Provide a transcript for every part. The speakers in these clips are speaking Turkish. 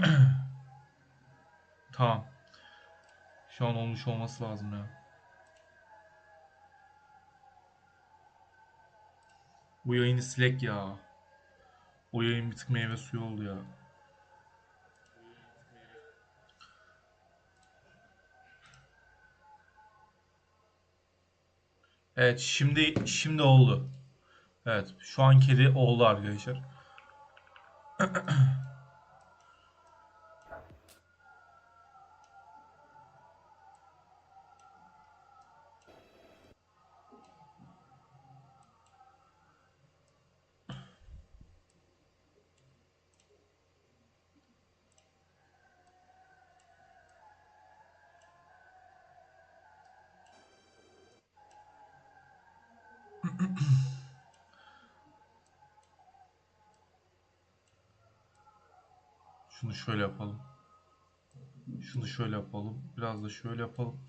Tamam. Şu an olmuş olması lazım ya. Bu yayını silek ya. O yayın bir tık meyve suyu oldu ya. Evet şimdi şimdi oldu. Evet şu an kedi oldu arkadaşlar. Şunu şöyle yapalım. Şunu şöyle yapalım. Biraz da şöyle yapalım.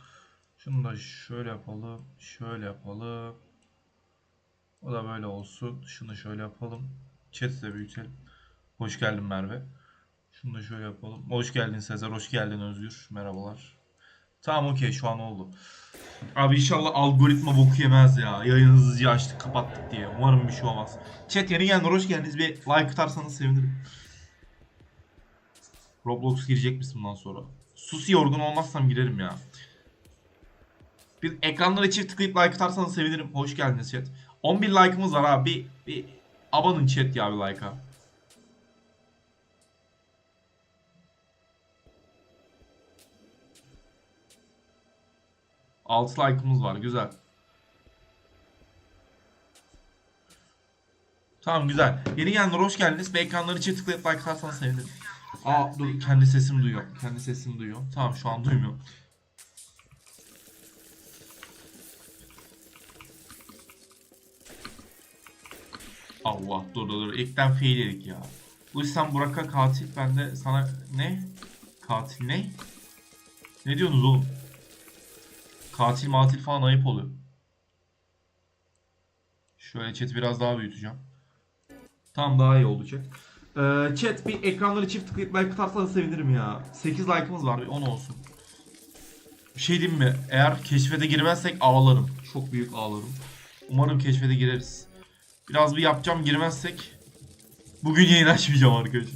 Şunu da şöyle yapalım. Şöyle yapalım. O da böyle olsun. Şunu şöyle yapalım. Chat'i de büyütelim. Hoş geldin Merve. Şunu da şöyle yapalım. Hoş geldin Sezer. Hoş geldin Özgür. Merhabalar. Tamam okey şu an oldu. Abi inşallah algoritma boku yemez ya. Yayını açtık kapattık diye. Umarım bir şey olmaz. Chat yeni gelenler hoş geldiniz. Bir like atarsanız sevinirim. Roblox girecek misin bundan sonra? Susi yorgun olmazsam girerim ya. Bir ekranlara çift tıklayıp like atarsanız sevinirim. Hoş geldiniz chat. 11 like'ımız var abi. Bir, bir abanın chat ya bir like'a. Altı like'ımız var. Güzel. Tamam güzel. Yeni gelenler hoş geldiniz. Bir ekranları çift tıklayıp like atarsanız sevinirim. Aa dur kendi sesimi duyuyor. Kendi sesimi duyuyor. Tamam şu an duymuyor. Allah dur dur dur. İlkten fail yedik ya. Bu sen Burak'a katil ben de sana ne? Katil ne? Ne diyorsunuz oğlum? Katil matil falan ayıp oluyor. Şöyle chat'i biraz daha büyüteceğim. Tam daha iyi olacak. Ee, chat bir ekranları çift tıklayıp like atarsanız sevinirim ya. 8 like'ımız var bir 10 olsun. Bir şey diyeyim mi? Eğer keşfete girmezsek ağlarım. Çok büyük ağlarım. Umarım keşfete gireriz. Biraz bir yapacağım girmezsek. Bugün yayın açmayacağım arkadaşlar.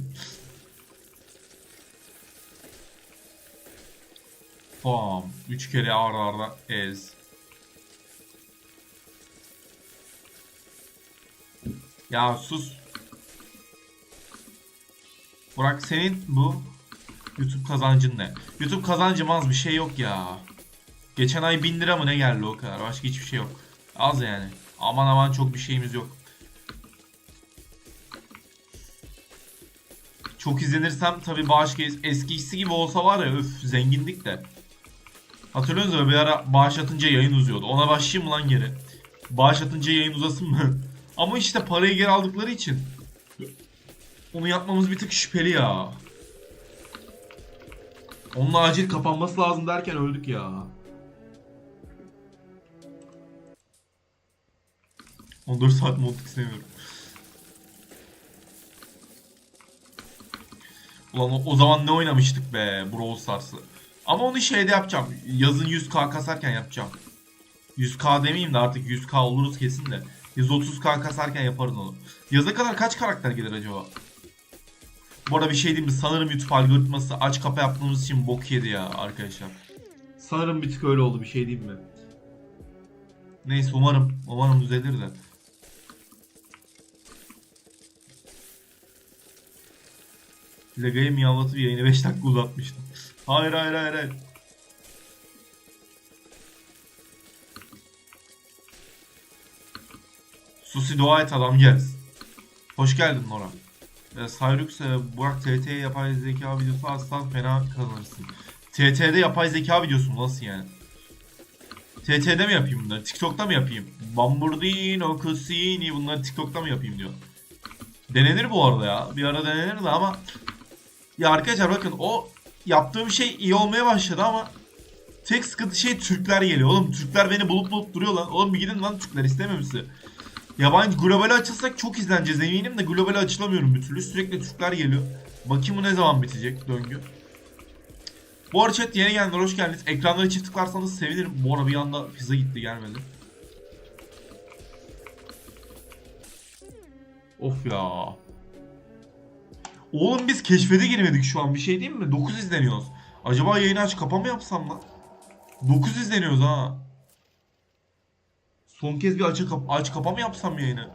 Bam. 3 kere arda arda ez. Ya sus. Burak senin bu YouTube kazancın ne? YouTube kazancım az bir şey yok ya. Geçen ay 1000 lira mı ne geldi o kadar. Başka hiçbir şey yok. Az yani. Aman aman çok bir şeyimiz yok. Çok izlenirsem tabi bağış ge- eskisi gibi olsa var ya öf zengindik de. Hatırlıyorsunuz mu bir ara bağış atınca yayın uzuyordu. Ona başlayayım mı lan geri? Bağış atınca yayın uzasın mı? Ama işte parayı geri aldıkları için onu yapmamız bir tık şüpheli ya. Onun acil kapanması lazım derken öldük ya. 14 saat montuk istemiyorum. Ulan o, o zaman ne oynamıştık be Brawl Stars'ı. Ama onu şeyde yapacağım. Yazın 100k kasarken yapacağım. 100k demeyeyim de artık 100k oluruz kesin de. 130k kasarken yaparız onu. Yaza kadar kaç karakter gelir acaba? Bu arada bir şey diyeyim mi? Sanırım YouTube algoritması aç kapa yaptığımız için bok yedi ya arkadaşlar. Sanırım bir tık öyle oldu bir şey diyeyim mi? Neyse umarım umarım düzelir de. Lega'yı miyavlatıp yayını 5 dakika uzatmıştım. Hayır hayır hayır hayır. Susi dua et adam gelsin. Hoş geldin Nora. E, Cyrux e, Burak TT yapay zeka videosu aslan fena kazanırsın. TT'de yapay zeka videosu nasıl yani? TT'de mi yapayım bunları? TikTok'ta mı yapayım? Bamburdino, Cassini bunları TikTok'ta mı yapayım diyor. Denenir bu arada ya. Bir ara denenir de ama ya arkadaşlar bakın o yaptığım şey iyi olmaya başladı ama tek sıkıntı şey Türkler geliyor. Oğlum Türkler beni bulup bulup duruyor lan. Oğlum bir gidin lan Türkler istemiyor musun? Yabancı globale açılsak çok izleneceğiz eminim de globale açılamıyorum bir türlü. Sürekli Türkler geliyor. Bakayım bu ne zaman bitecek döngü. Bu arada chat yeni gelenler hoş geldiniz. Ekranları çift tıklarsanız sevinirim. Bu arada bir anda pizza gitti gelmedi. Of ya. Oğlum biz keşfete girmedik şu an bir şey değil mi? 9 izleniyoruz. Acaba yayını aç kapa mı yapsam lan? 9 izleniyoruz ha. Son kez bir açı kap aç kapa mı yapsam yayını?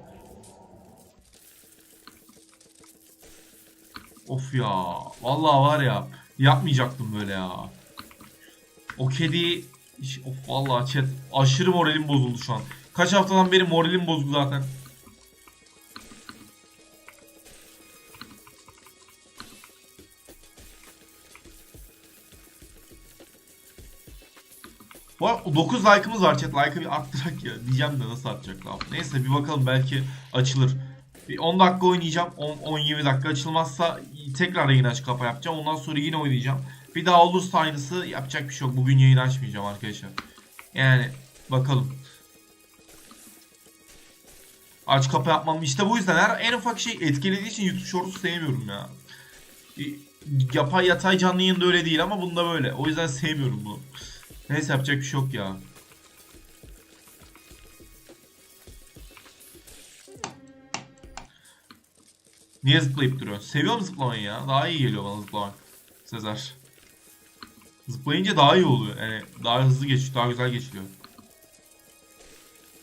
Of ya. Vallahi var ya. Yapmayacaktım böyle ya. O kedi of vallahi chat aşırı moralim bozuldu şu an. Kaç haftadan beri moralim bozuldu zaten. Bu arada 9 like'ımız var chat. Like'ı bir arttırak ya. Diyeceğim de nasıl artacak lan. Neyse bir bakalım belki açılır. Bir 10 dakika oynayacağım. 10-20 dakika açılmazsa tekrar yayın aç kapa yapacağım. Ondan sonra yine oynayacağım. Bir daha olursa aynısı yapacak bir şey yok. Bugün yayın açmayacağım arkadaşlar. Yani bakalım. Aç kapa yapmam işte bu yüzden her en ufak şey etkilediği için YouTube Shorts'u sevmiyorum ya. Yapay yatay canlı yayında öyle değil ama bunda böyle. O yüzden sevmiyorum bunu. Neyse yapacak bir şey yok ya. Niye zıplayıp duruyorsun? Seviyorum zıplamayı ya. Daha iyi geliyor bana zıplamak. Sezer. Zıplayınca daha iyi oluyor. Yani daha hızlı geçiyor, daha güzel geçiyor.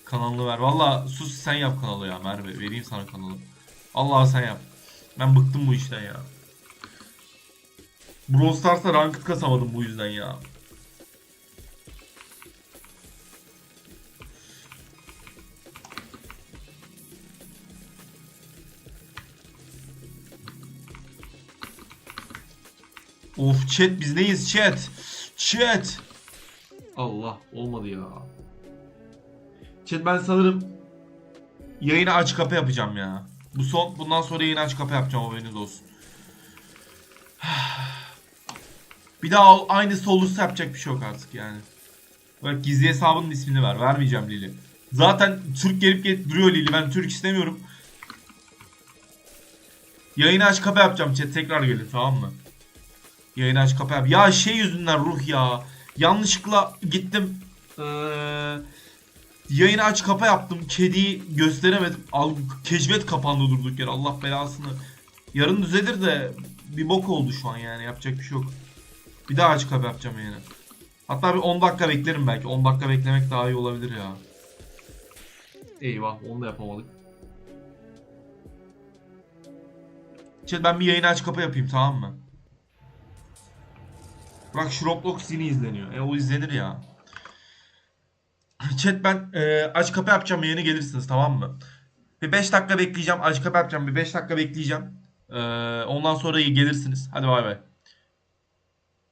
Kanalını ver. Valla sus sen yap kanalı ya Merve. Vereyim sana kanalı. Allah sen yap. Ben bıktım bu işten ya. Brawl Stars'ta ranked kasamadım bu yüzden ya. Of chat biz neyiz chat? Chat. Allah olmadı ya. Chat ben sanırım yayını aç kapa yapacağım ya. Bu son bundan sonra yayını aç kapa yapacağım haberiniz olsun. Bir daha aynısı olursa yapacak bir şey yok artık yani. Bak gizli hesabının ismini ver. Vermeyeceğim Lili. Zaten Türk gelip gelip duruyor Lili. Ben Türk istemiyorum. Yayını aç kapa yapacağım chat. Tekrar gelin tamam mı? Yayını aç kapa yap. Ya şey yüzünden ruh ya. Yanlışlıkla gittim. Ee, yayını aç kapa yaptım. Kediyi gösteremedim. Al, keşfet kapandı durduk yere. Allah belasını. Yarın düzelir de bir bok oldu şu an yani. Yapacak bir şey yok. Bir daha aç kapa yapacağım yayını. Hatta bir 10 dakika beklerim belki. 10 dakika beklemek daha iyi olabilir ya. Eyvah onu da yapamadık. Chat ben bir yayını aç kapa yapayım tamam mı? Bak şu Roblox yine izleniyor. E o izlenir ya. Chat ben e, aç kapa yapacağım yayını gelirsiniz tamam mı? Bir 5 dakika bekleyeceğim. Aç kapa yapacağım. Bir 5 dakika bekleyeceğim. E, ondan sonra gelirsiniz. Hadi bay bay.